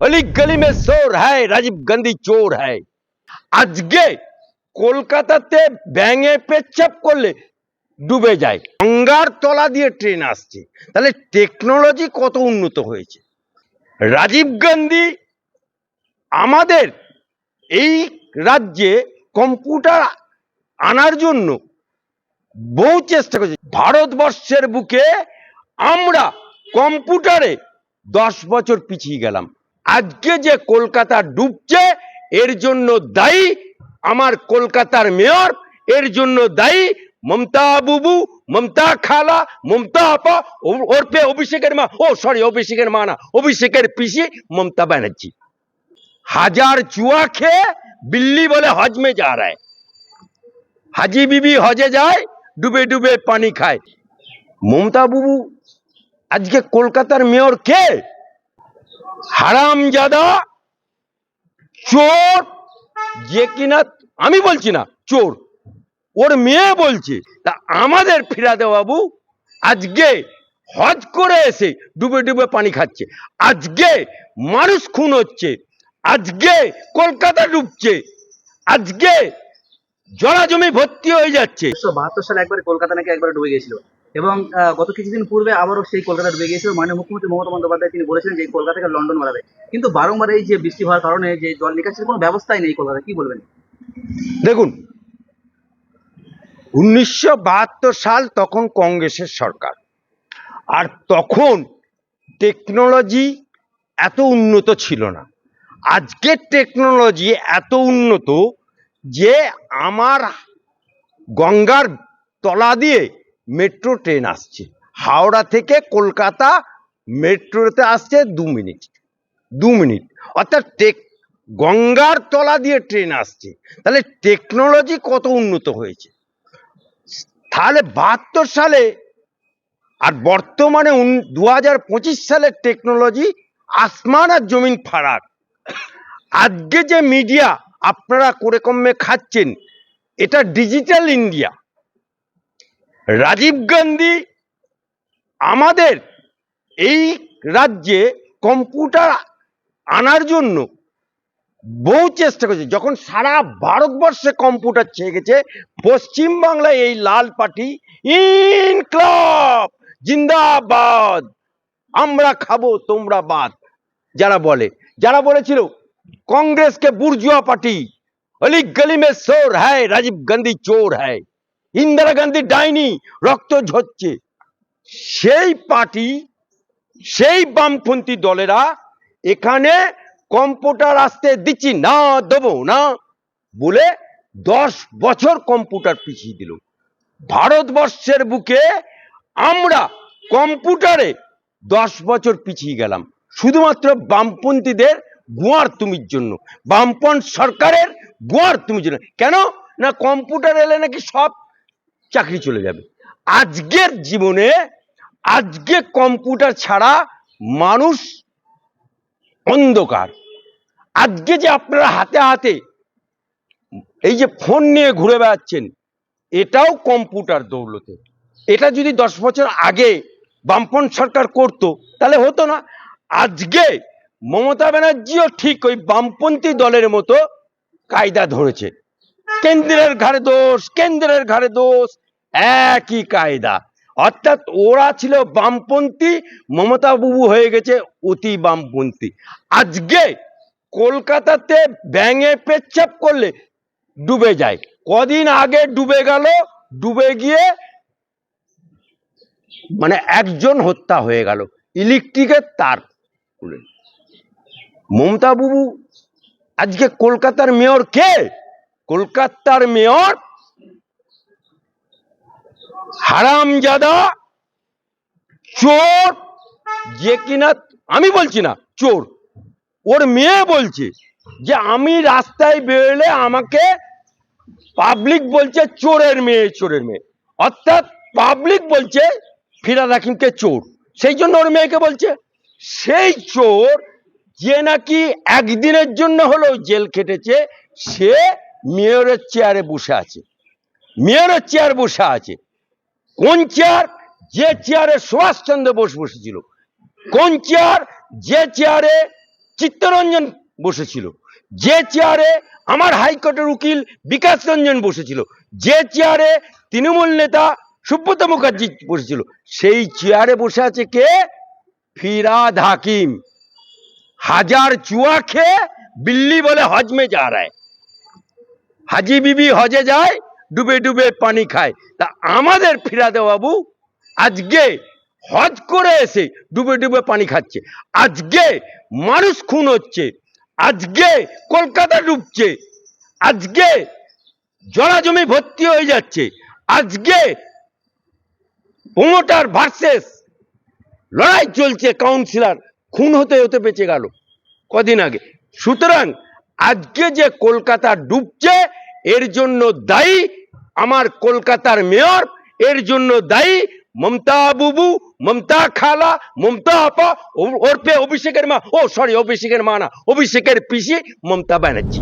অলি গলি মে সোর হ্যায় রাজীব গান্ধী চোর হ্যায় আজকে কলকাতাতে ব্যাঙে পেচ্ছাপ করলে ডুবে যায় গঙ্গার তলা দিয়ে ট্রেন আসছে তাহলে টেকনোলজি কত উন্নত হয়েছে রাজীব গান্ধী আমাদের এই রাজ্যে কম্পিউটার আনার জন্য বহু চেষ্টা করেছে ভারতবর্ষের বুকে আমরা কম্পিউটারে দশ বছর পিছিয়ে গেলাম আজকে যে কলকাতা ডুবছে, এর জন্য দায়ী আমার কলকাতার মেয়র, এর জন্য দায়ী মমতা বুবু, মমতা খালা, মমতা আপা, ও- ওর পে অভিষেকের মা, ও সরি অভিষেকের মা না, অভিষেকের পিসি মমতা ব্যানার্জি। হাজার চুয়া খেয়ে বিল্লি বলে হজ মে যা রায়। হাজি বিবি হজে যায়, ডুবে ডুবে পানি খায়। মমতা বুবু, আজকে কলকাতার মেয়র কে? হারামজাদা চোর, যে কিনা আমি বলছি না, চোর। ওর মেয়ে বলছে, তা আমাদের ফিরাদে বাবু, আজকে হজ করে এসে ডুবে ডুবে পানি খাচ্ছে। আজকে মানুষ খুন হচ্ছে। আজকে কলকাতা ডুবছে। আজকে জলা জমি ভর্তি হয়ে যাচ্ছে। বাহাত্তর সালে একবার কলকাতা নাকি একবার ডুবে গিয়েছিল। এবং গত কিছুদিন পূর্বে আবারও সেই কলকাতা ডুবে গিয়েছিল। মাননীয় মুখ্যমন্ত্রী মমতা বন্দ্যোপাধ্যায় তিনি বলেছিলেন যে এই কলকাতাকে লন্ডন বানাবে কিন্তু বারংবার এই যে বৃষ্টি হওয়ার কারণে যে জল নিকাশের কোনো ব্যবস্থাই নেই কলকাতা কি বলবেন? দেখুন, উনিশশো বাহাত্তর সাল তখন কংগ্রেসের সরকার। আর তখন টেকনোলজি এত উন্নত ছিল না। আজকের টেকনোলজি এত উন্নত যে আমার গঙ্গার তলা দিয়ে মেট্রো ট্রেন আসছে। হাওড়া থেকে কলকাতা মেট্রোতে আসছে দু মিনিট। দু মিনিট। অর্থাৎ টেক, গঙ্গার তলা দিয়ে ট্রেন আসছে। তাহলে টেকনোলজি কত উন্নত হয়েছে? তাহলে বাহাত্তর সালে আর বর্তমানে দু হাজার পঁচিশ সালের টেকনোলজি আসমান আর জমিন ফারাক। আজকে যে মিডিয়া আপনারা করে কমে খাচ্ছেন, এটা ডিজিটাল ইন্ডিয়া। রাজীব গান্ধী আমাদের এই রাজ্যে কম্পিউটার আনার জন্য বহু চেষ্টা করেছে। যখন সারা ভারতবর্ষে কম্পিউটার ছেয়ে গেছে পশ্চিম বাংলায় এই লাল পার্টি ইনক্লাব, জিন্দাবাদ, আমরা খাব, তোমরা বাদ, যারা বলে। যারা বলেছিল, কংগ্রেসকে বুর্জুয়া পার্টি অলি গলি শোর হ্যায়, রাজীব গান্ধী চোর হ্যায়। ইন্দিরা গান্ধী ডাইনি, রক্ত ঝরছে। সেই পার্টি, সেই বামপন্থী দলেরা এখানে কম্পিউটার আসতে দিচ্ছি না, দেবো না বলে দশ বছর কম্পিউটার পিছিয়ে দিল। ভারতবর্ষের বুকে আমরা কম্পিউটারে দশ বছর পিছিয়ে গেলাম। শুধুমাত্র বামপন্থীদের গোয়ার তুমির জন্য বামপন সরকারের গোয়ার তুমির জন্য। কেন? না কম্পিউটার এলে নাকি সব চাকরি চলে যাবে। আজকের জীবনে, আজকে কম্পিউটার ছাড়া মানুষ অন্ধকার। আজকে যে আপনারা হাতে হাতে এই যে ফোন নিয়ে ঘুরে বেড়াচ্ছেন, এটাও কম্পিউটার দৌলতে। এটা যদি দশ বছর আগে বামপন সরকার করত, তাহলে হতো না। আজকে মমতা ব্যানার্জিও ঠিক ওই বামপন্থী দলের মতো কায়দা ধরেছে। কেন্দ্রের ঘাড়ে দোষ, কেন্দ্রের ঘাড়ে দোষ। একই কায়দা। অর্থাৎ ওরা ছিল বামপন্থী, মমতা বাবু হয়ে গেছে অতি বামপন্থী। আজকে কলকাতাতে ব্যাঙে পেচ্ছাপ করলে ডুবে যায়। কদিন আগে ডুবে গেল, ডুবে গিয়ে মানে একজন হত্যা হয়ে গেল, ইলেকট্রিকের তার। মমতা বাবু, আজকে কলকাতার মেয়র কে? কলকাতার মেয়র হারাম হারামজাদা চোর, যে কিনা, আমি বলছি না, চোর। ওর মেয়ে বলছে যে, আমি রাস্তায় বেরোলে আমাকে পাবলিক বলছে চোরের মেয়ে চোরের মেয়ে। অর্থাৎ পাবলিক বলছে ফিরাদ হাকিমকে চোর। সেই জন্য ওর মেয়েকে বলছে। সেই চোর যে নাকি একদিনের জন্য হলেও জেল খেটেছে, সে মেয়রের চেয়ারে বসে আছে। মেয়রের চেয়ার বসে আছে। কোন চেয়ার? যে চেয়ারে সুভাষচন্দ্র বোস বসেছিল। কোন চেয়ার? যে চেয়ারে চিত্তরঞ্জন বসেছিল। যে চেয়ারে আমার হাইকোর্টের উকিল বিকাশ রঞ্জন বসেছিল। যে চেয়ারে তৃণমূল নেতা সুব্রত মুখার্জি বসেছিল। সেই চেয়ারে বসে আছে কে? ফিরাদ হাকিম। হাজার চুয়া খেয়ে বিল্লি বলে হজমে যা রায়। হাজি বিবি হজে যায়, ডুবে ডুবে পানি খায়। তা আমাদের ফিরাদে বাবু, আজকে হজ করে এসে ডুবে ডুবে পানি খাচ্ছে। আজকে মানুষ খুন হচ্ছে। আজকে কলকাতা ডুবছে। আজকে জলা জমি ভর্তি হয়ে যাচ্ছে। আজকে প্রমোটার ভার্সেস লড়াই চলছে, কাউন্সিলর খুন হতে হতে বেঁচে গেল কদিন আগে। সুতরাং আজকে যে কলকাতা ডুবছে এর জন্য দায়ী আমার কলকাতার মেয়র, এর জন্য দায়ী মমতা বুবু, মমতা খালা, মমতা আপা ওরপে অভিষেকের মা, ও সরি অভিষেকের মা না, অভিষেকের পিসি মমতা ব্যানার্জি।